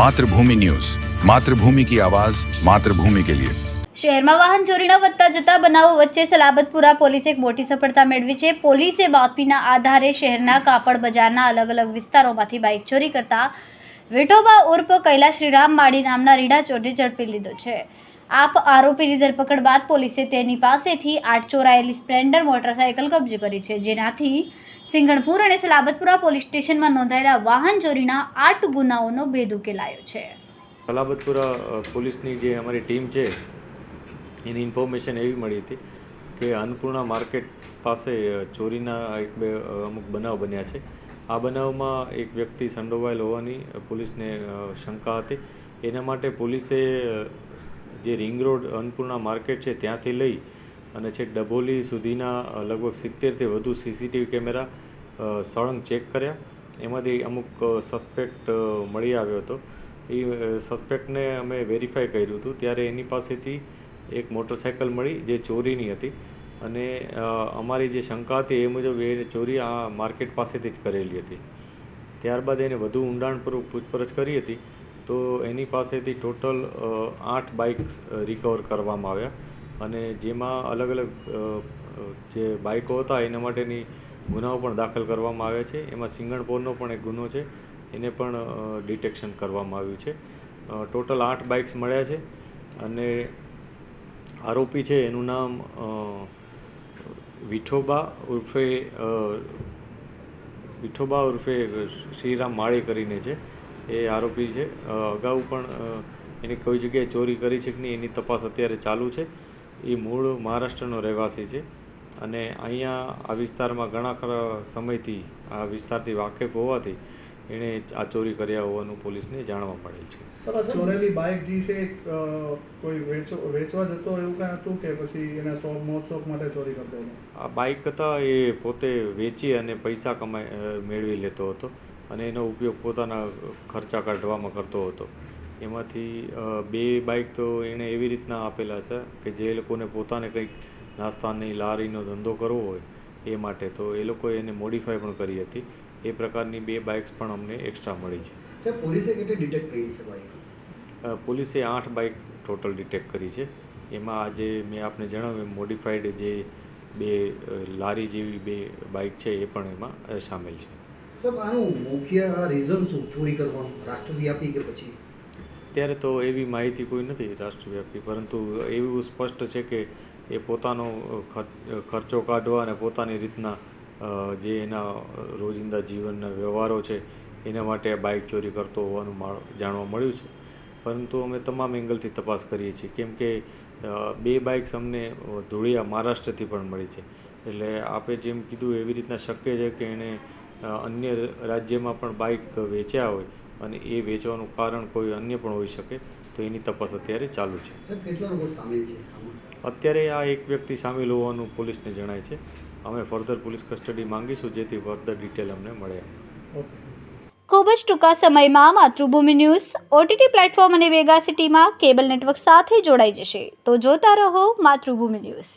Mathrubhumi news. Mathrubhumi કી આવાજ, માતૃભૂમિ કે લિયે. શહેરમાં વાહન ચોરીના વધતા જતા બનાવો વચ્ચે સલાબતપુરા પોલીસે એક મોટી સફળતા મેળવી છે. પોલીસે બાતમીના આધારે શહેરના કાપડ બજારના અલગ અલગ વિસ્તારોમાંથી બાઇક ચોરી કરતા વિઠોબા ઉર્ફ કૈલાશ શ્રીરામ માળી નામના રીડા ચોરને ઝડપી લીધો છે. આપ આરોપીની ધરપકડ બાદ પોલીસે તેની પાસેથી આઠ ચોરાયેલી સ્પ્લેન્ડર મોટરસાયકલ કબજે કરી છે. જેનાથી સિંગણપુર અને સલાબતપુરા પોલીસ સ્ટેશનમાં નોંધાયેલા વાહન ચોરીના આઠ ગુનાઓનો ભેદ ઉકેલાયો છે. સલાબતપુરા પોલીસની જે અમારી ટીમ છે, એની ઇન્ફોર્મેશન એવી મળી હતી કે અન્નપૂર્ણા માર્કેટ પાસે ચોરીના એક બે અમુક બનાવ બન્યા છે. આ બનાવમાં એક વ્યક્તિ સંડોવાયેલ હોવાની પોલીસને શંકા હતી. એના માટે પોલીસે જે રિંગ રોડ અન્નપૂર્ણા માર્કેટ છે, ત્યાંથી લઈ અને છે ડભોલી સુધીના લગભગ સિત્તેરથી વધુ સીસીટીવી કેમેરા સળંગ ચેક કર્યા. એમાંથી અમુક સસ્પેક્ટ મળી આવ્યો હતો. એ સસ્પેક્ટને અમે વેરીફાઈ કર્યું હતું. ત્યારે એની પાસેથી એક મોટરસાયકલ મળી, જે ચોરીની હતી. અને અમારી જે શંકા હતી એ મુજબ એ ચોરી આ માર્કેટ પાસેથી જ કરેલી હતી. ત્યારબાદ એને વધુ ઊંડાણપૂર્વક પૂછપરછ કરી હતી. તો એની પાસેથી ટોટલ આઠ બાઇક્સ રિકવર કરવામાં આવ્યા. અને જેમાં અલગ અલગ જે બાઇકો હતા, એના માટેની ગુનાઓ પણ દાખલ કરવામાં આવ્યા છે. એમાં સિંગણપોરનો પણ એક ગુનો છે. એને પણ ડિટેક્શન કરવામાં આવ્યું છે. ટોટલ આઠ બાઇક્સ મળ્યા છે અને આરોપી છે, એનું નામ વિઠોબા ઉર્ફે વિઠોબા ઉર્ફે શ્રીરામ માળી કરીને છે. એ આરોપી છે. અગાઉ પણ એની કોઈ જગ્યાએ ચોરી કરી છે કે નહીં એની તપાસ અત્યારે ચાલુ છે. એ મૂળ મહારાષ્ટ્રનો રહેવાસી છે. અને અહીંયા આ વિસ્તારમાં ઘણા ખરા સમયથી આ વિસ્તારથી વાકેફ હોવાથી એણે આ ચોરી કર્યા હોવાનું પોલીસને જાણવા મળેલ છે. ચોરેલી બાઇક જે છે કોઈ વેચો વેચવા જતો એવું કાંઈ હતું કે પછી એના શોખ મોજ શોખ માટે ચોરી કરતો આ બાઇક હતા એ પોતે વેચી અને પૈસા કમાઈ મેળવી લેતો હતો અને એનો ઉપયોગ પોતાના ખર્ચા કાઢવામાં કરતો હતો. એમાંથી બે બાઇક તો એણે એવી રીતના આપેલા છે કે જે લોકોને પોતાને કંઈક નાસ્તાની લારીનો ધંધો કરવો હોય એ માટે. તો એ લોકોએ એને મોડિફાઈ પણ કરી હતી. એ પ્રકારની બે બાઇક્સ પણ અમને એક્સ્ટ્રા મળી છે. સર પોલીસે કેટલી ડિટેક્ટ કરી છે બાઇક પોલીસે આઠ બાઇક ટોટલ ડિટેક્ટ કરી છે. એમાં આજે મેં આપને જણાવ્યું એમ મોડિફાઈડ જે બે લારી જેવી બે બાઇક છે એ પણ એમાં સામેલ છે. સર આનું મુખ્ય રીઝન શું? ચોરી કરવાનું? રાષ્ટ્રવ્યાપી કે પછી? અત્યારે તો એવી માહિતી કોઈ નથી રાષ્ટ્રવ્યાપી, પરંતુ એવું સ્પષ્ટ છે કે એ પોતાનો ખર્ચો કાઢવા અને પોતાની રીતના જે એના રોજિંદા જીવનના વ્યવહારો છે, એના માટે બાઇક ચોરી કરતો હોવાનું જાણવા મળ્યું છે. પરંતુ અમે તમામ એંગલથી તપાસ કરીએ છીએ, કેમ કે બે બાઇક્સ અમને ધૂળિયા મહારાષ્ટ્રથી પણ મળી છે. એટલે આપે જેમ કીધું એવી રીતના શક્ય છે કે એણે અન્ય રાજ્યમાં પણ બાઇક વેચ્યા હોય અને એ વેચવાનું કારણ કોઈ અન્ય પણ હોઈ શકે તો એની તપાસ અત્યારે ચાલુ છે. સર કેટલા લોકો સામેલ છે આમાં? અત્યારે આ એક વ્યક્તિ સામેલ હોવાનું પોલીસને જણાય છે. અમે ફર્ધર પોલીસ કસ્ટડી માંગીશું જેથી ફર્ધર ડિટેલ અમને મળે. ઓકે ખૂબ જ ટૂંકા સમયમાં માતૃભૂમિ ન્યૂઝ ઓટીટી પ્લેટફોર્મ અને વેગા સિટીમાં કેબલ નેટવર્ક સાથે જોડાઈ જશે. તો જોતા રહો માતૃભૂમિ ન્યૂઝ.